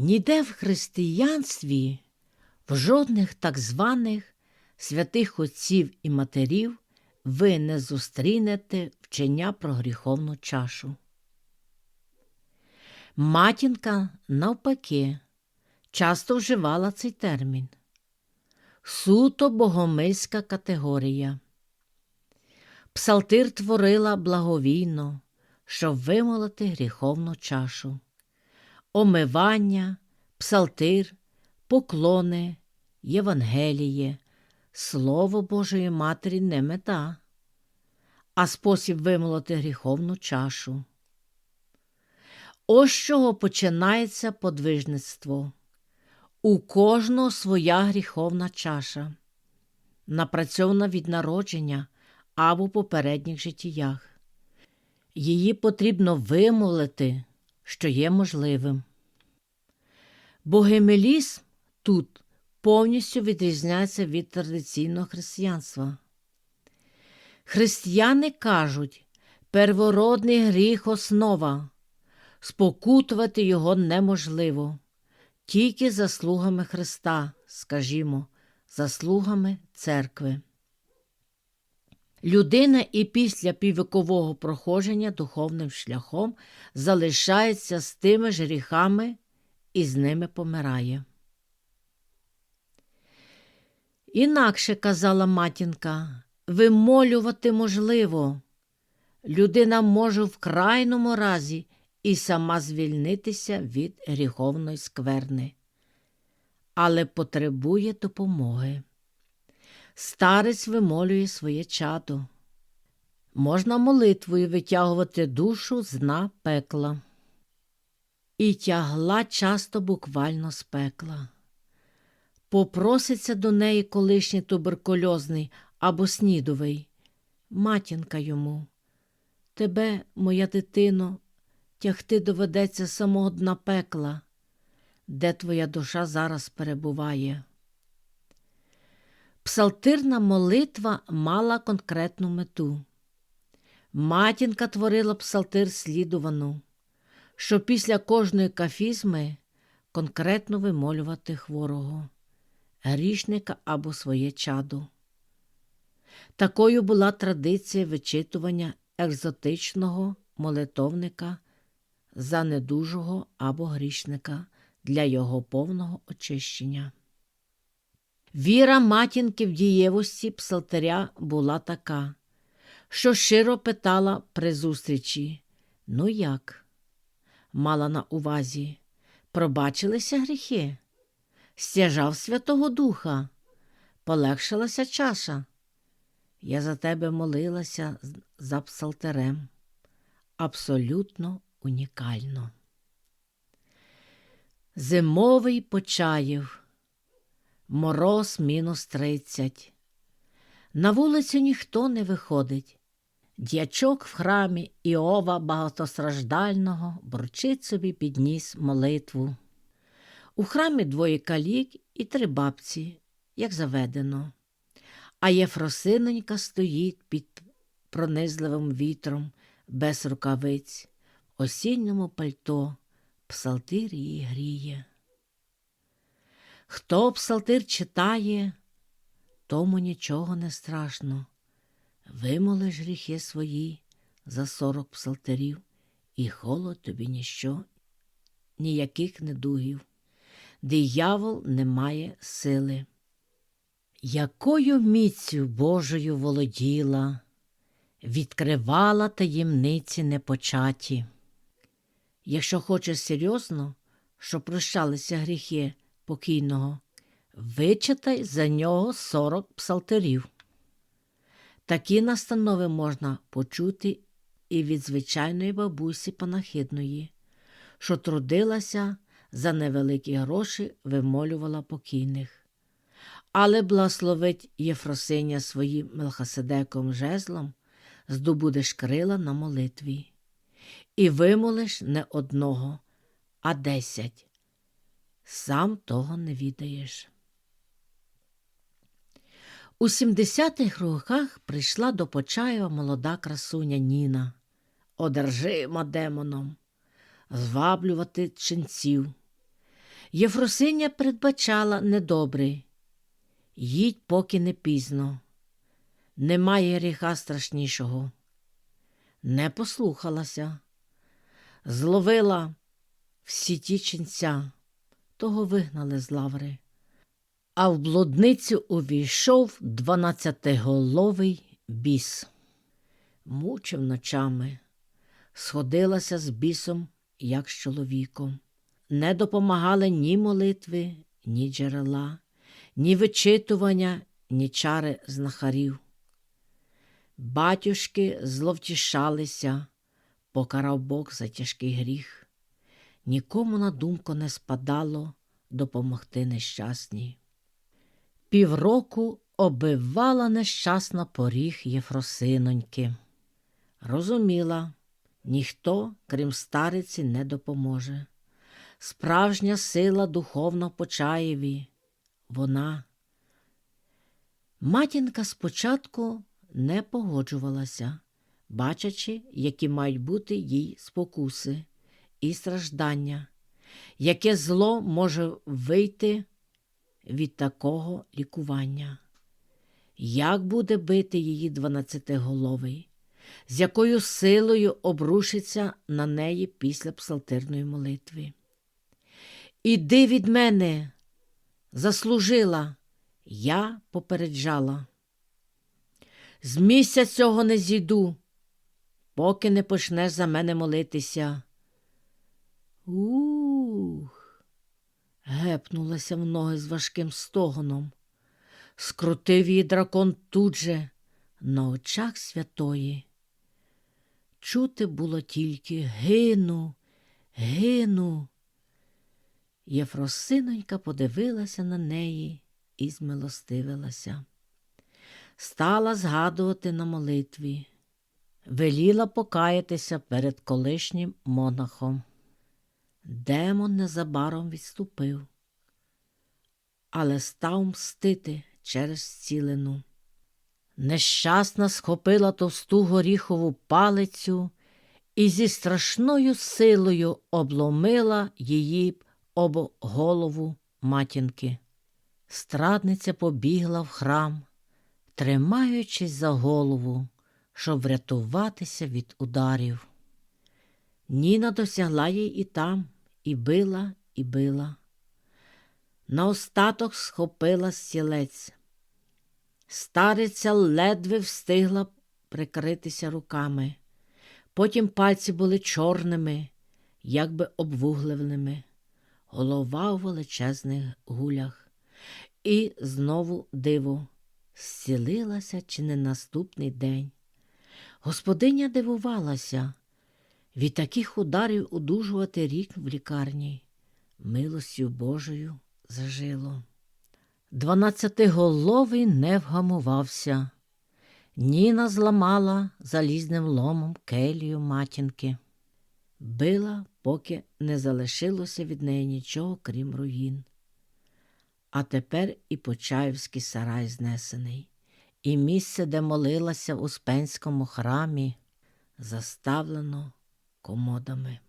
Ніде в християнстві, в жодних так званих святих отців і матерів ви не зустрінете вчення про гріховну чашу. Матінка, навпаки, часто вживала цей термін. Суто богомильська категорія. Псалтир творила благовійно, щоб вимолити гріховну чашу. Омивання, псалтир, поклони, Євангеліє, Слово Божої Матері не мета, а спосіб вимолоти гріховну чашу. Ось чого починається подвижництво. У кожного своя гріховна чаша, напрацьована від народження або попередніх життіях. Її потрібно вимолити, що є можливим. Богемелізм тут повністю відрізняється від традиційного християнства. Християни кажуть, первородний гріх основа, спокутувати його неможливо, тільки заслугами Христа, скажімо, заслугами церкви. Людина і після піввікового проходження духовним шляхом залишається з тими ж гріхами і з ними помирає. Інакше казала матінка, вимолювати можливо. Людина може в крайному разі і сама звільнитися від гріховної скверни, але потребує допомоги. Старець вимолює своє чадо. Можна молитвою витягувати душу з дна пекла. І тягла часто буквально з пекла. Попроситься до неї колишній туберкульозний або снідовий. Матінка йому. Тебе, моя дитино, тягти доведеться самого дна пекла, де твоя душа зараз перебуває. Псалтирна молитва мала конкретну мету. Матінка творила псалтир слідувану, що після кожної кафізми конкретно вимолювати хворого, грішника або своє чадо. Такою була традиція вичитування екзотичного молитовника за недужого або грішника для його повного очищення. Віра матінки в дієвості псалтаря була така, що щиро питала при зустрічі Ну як? Мала на увазі, пробачилися гріхи, стяжав Святого Духа, полегшилася чаша. Я за тебе молилася за псалтарем. Абсолютно унікально. Зимовий почаїв. Мороз мінус тридцять. На вулицю ніхто не виходить. Дячок в храмі Іова багатостраждального борчить собі підніс молитву. У храмі двоє калік і три бабці, як заведено. А Єфросинонька стоїть під пронизливим вітром, без рукавиць, осінньому пальто, псалтир її гріє. Хто псалтир читає, тому нічого не страшно. Вимолиш гріхи свої за сорок псалтирів, і холод тобі ніщо, ніяких недугів. Диявол не має сили. Якою міцю Божою володіла, відкривала таємниці непочаті. Якщо хочеш серйозно, щоб прощалися гріхи покійного, вичитай за нього сорок псалтирів. Такі настанови можна почути і від звичайної бабусі панахидної, що трудилася за невеликі гроші, вимолювала покійних. Але благословить Єфросиня своїм Мелхаседеком жезлом, здобудеш крила на молитві, і вимолиш не одного, а десять. Сам того не відаєш. У 70-х роках прийшла до Почаєва молода красуня Ніна, одержима демоном, зваблювати ченців. Єфросиня передбачала недобре. Їдь, поки не пізно. Немає гріха страшнішого. Не послухалася, зловила всі ті ченця, того вигнали з лаври. А в блудницю увійшов дванадцятиголовий біс. Мучив ночами, сходилася з бісом, як з чоловіком. Не допомагали ні молитви, ні джерела, ні вичитування, ні чари знахарів. Батюшки зловтішалися, покарав Бог за тяжкий гріх. Нікому на думку не спадало допомогти нещасній. Півроку обивала нещасна поріг Єфросиноньки. Розуміла, ніхто, крім стариці, не допоможе. Справжня сила духовна Почаєві. Вона. Матінка спочатку не погоджувалася, бачачи, які мають бути їй спокуси і страждання, яке зло може вийти від такого лікування. Як буде бити її дванадцятиголовий, з якою силою обрушиться на неї після псалтирної молитви? Іди від мене, заслужила, я попереджала. З місця цього не зійду, поки не почнеш за мене молитися. Ух. гепнулася в ноги з важким стогоном. Скрутив її дракон тут же, на очах святої. Чути було тільки гину, гину. Єфросинонька подивилася на неї і змилостивилася. Стала згадувати на молитві, веліла покаятися перед колишнім монахом. Демон незабаром відступив, але став мстити через зцілену. Нещасна схопила товсту горіхову палицю і зі страшною силою обломила її об голову матінки. Страдниця побігла в храм, тримаючись за голову, щоб врятуватися від ударів. Ніна досягла їй і там, і била, і била. Наостаток схопила стілець. Стариця ледве встигла прикритися руками. Потім пальці були чорними, якби обвугливними, голова у величезних гулях. І знову диво зцілилася чи не наступний день. Господиня дивувалася від таких ударів удужувати рік в лікарні. Милостю Божою зажило. Дванадцятиголовий не вгамувався. Ніна зламала залізним ломом келію матінки. Била, поки не залишилося від неї нічого, крім руїн. А тепер і Почаївський сарай знесений, і місце, де молилася в Успенському храмі, заставлено комодами.